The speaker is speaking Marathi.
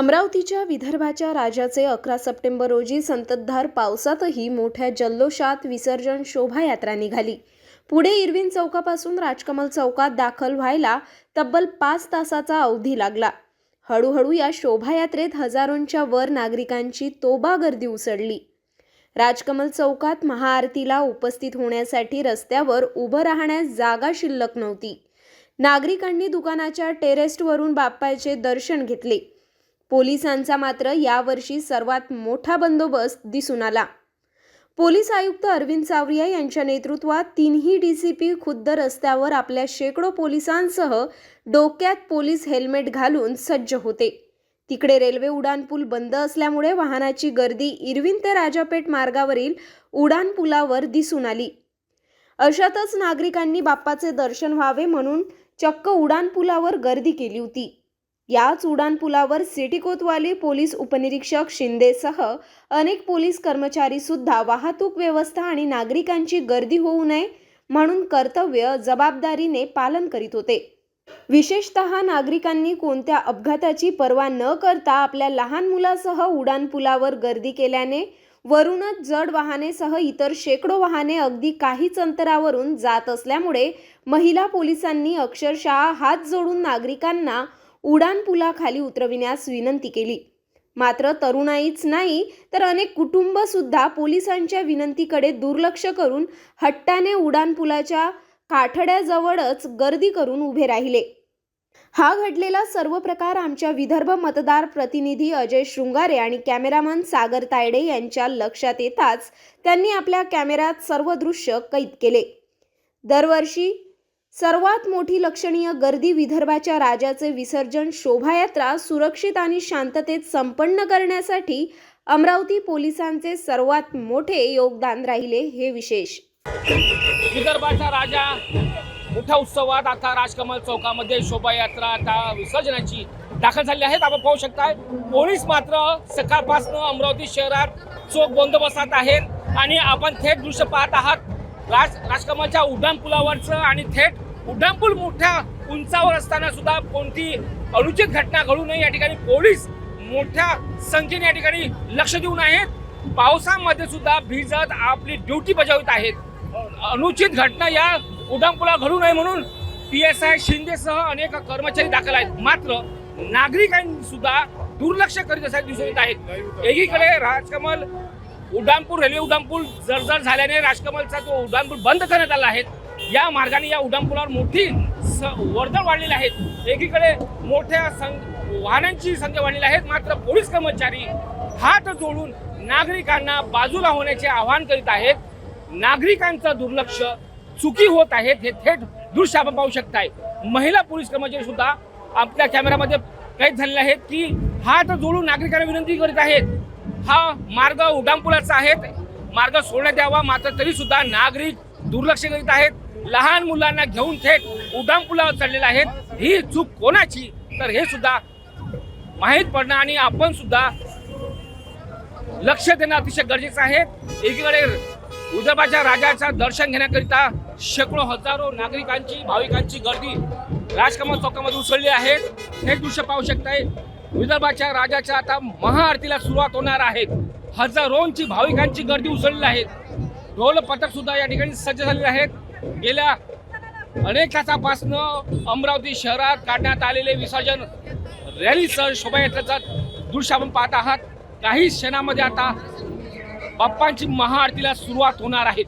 अमरावतीच्या विदर्भाच्या राजाचे अकरा सप्टेंबर रोजी संततधार पावसातही मोठ्या जल्लोषात विसर्जन शोभायात्रा निघाली. पुढे इरविन चौकापासून राजकमल चौकात दाखल व्हायला तब्बल पाच तासाचा अवधी लागला. हळूहळू या शोभायात्रेत हजारोंच्या वर नागरिकांची तोबा गर्दी उसळली. राजकमल चौकात महाआरतीला उपस्थित होण्यासाठी रस्त्यावर उभं राहण्यास जागा शिल्लक नव्हती. नागरिकांनी दुकानाच्या टेरेस्टवरून बाप्पाचे दर्शन घेतले. पोलिसांचा मात्र यावर्षी सर्वात मोठा बंदोबस्त दिसून आला. पोलीस आयुक्त अरविंद सावरिया यांच्या नेतृत्वात तीनही पी खुद्द रस्त्यावर आपल्या शेकडो पोलिसांसह डोक्यात पोलीस हेल्मेट घालून सज्ज होते. तिकडे रेल्वे उड्डाणपूल बंद असल्यामुळे वाहनाची गर्दी इरविन ते राजापेठ मार्गावरील उड्डाणपुलावर दिसून आली. अशातच नागरिकांनी बाप्पाचे दर्शन व्हावे म्हणून चक्क उड्डाणपुलावर गर्दी केली होती. याच उड्डाणपुलावर सिटी कोतवाली पोलीस उपनिरीक्षक शिंदेसह अनेक पोलीस कर्मचारी सुद्धा वाहतूक व्यवस्था आणि नागरिकांची गर्दी होऊ नये म्हणून कर्तव्य जबाबदारीने पालन करीत होते. विशेषतः नागरिकांनी कोणत्या अपघाताची पर्वा न करता आपल्या लहान मुलासह उड्डाणपुलावर गर्दी केल्याने वरूनच जड वाहनेसह इतर शेकडो वाहने अगदी काहीच अंतरावरून जात असल्यामुळे महिला पोलिसांनी अक्षरशः हात जोडून नागरिकांना उड्डाणपुलाखाली उतरविण्यास विनंती केली. मात्र तरुणाईच नाही तर अनेक कुटुंब सुद्धा पोलिसांच्या विनंतीकडे दुर्लक्ष करून हट्टाने उड्डाणपुलाच्या काठड्याजवळच गर्दी करून उभे राहिले. हा घडलेला सर्व प्रकार आमच्या विदर्भ मतदार प्रतिनिधी अजय शृंगारे आणि कॅमेरामन सागर तायडे यांच्या लक्षात येताच त्यांनी आपल्या कॅमेऱ्यात सर्व दृश्य कैद केले. दरवर्षी सर्वात मोठी लक्षणीय गर्दी विदर्भाच्या राजाचे विसर्जन शोभायात्रा सुरक्षित आणि शांततेत संपन्न करण्यासाठी अमरावती पोलिसांचे सर्वात मोठे योगदान राहिले हे विशेष. विदर्भाचा राजा मोठ्या उत्सवात आता राजकमल चौकामध्ये शोभायात्रा आता विसर्जनाची दाखल झाली आहेत. आपण पाहू शकताय पोलीस मात्र सकाळपासून अमरावती शहरात चोख बंदोबस्तात आहेत आणि आपण थेट दृश्य पाहत आहात. राज राजकमलच्या उड्डाणपुलावरचं आणि थेट उड्डाणपूल मोठ्या उंचावर असताना सुद्धा कोणती अनुचित घटना घडू नये या ठिकाणी पोलीस मोठ्या संख्येने या ठिकाणी लक्ष देऊन आहेत. पावसामध्ये सुद्धा भिजत आपली ड्युटी बजावत आहेत. अनुचित घटना या उड्डाणपुला घडू नये म्हणून पी एस आय शिंदेसह अनेक कर्मचारी दाखल आहेत. मात्र नागरिकांनी सुद्धा दुर्लक्ष करीत असल्याचे दिसून येत आहेत एकीकडे राजकमल उड्डाणपूर रेल्वे उड्डाणपूल जर्जर झाल्याने राजकमलचा तो उड्डाणपूल बंद करण्यात आला आहे. या मार्गाने या उड्डाणपुलावर मोठी स- वर्दळ वाढलेली आहेत एकीकडे मोठ्या सं- वाहनांची संख्या वाढलेली आहेत मात्र पोलीस कर्मचारी हात जोडून नागरिकांना बाजूला होण्याचे आवाहन करीत आहेत. नागरिकांचं दुर्लक्ष चुकी होत आहेत हे थेट दृश्य आपण पाहू शकताय. महिला पोलीस कर्मचारी सुद्धा आपल्या कॅमेरामध्ये कैद झालेले आहेत की हात जोडून नागरिकांना विनंती करीत आहेत. हा मार्ग उड्डाणपुलाचा आहे मार्ग सोडण्यात यावा मात्र तरी सुद्धा नागरिक दुर्लक्ष करीत आहेत. लहान मुलांना घेऊन थेट उड्डाणपुलावर चढलेले आहेत. ही चूक कोणाची? तर हे सुद्धा माहीत पडणं आणि आपण सुद्धा लक्ष देणं अतिशय गरजेचं आहे. एकीकडे विदर्भाच्या राजाचा दर्शन घेण्याकरिता शेकडो हजारो नागरिकांची भाविकांची गर्दी राजकमल चौकामध्ये उसळली आहे. हे दृश्य पाहू शकताय. विदर्भाच्या राजाच्या आता महाआरतीला सुरुवात होणार आहे. हजारोंची भाविकांची गर्दी उसळली आहे. ढोल पथक सुद्धा या ठिकाणी सज्ज झालेले आहेत. गेल्या अनेक तासापासनं अमरावती शहरात काढण्यात आलेले विसर्जन रॅलीसह शोभायात्रेचं दृश्य आपण पाहत आहात. काही क्षणामध्ये आता बाप्पांची महाआरतीला सुरुवात होणार आहे.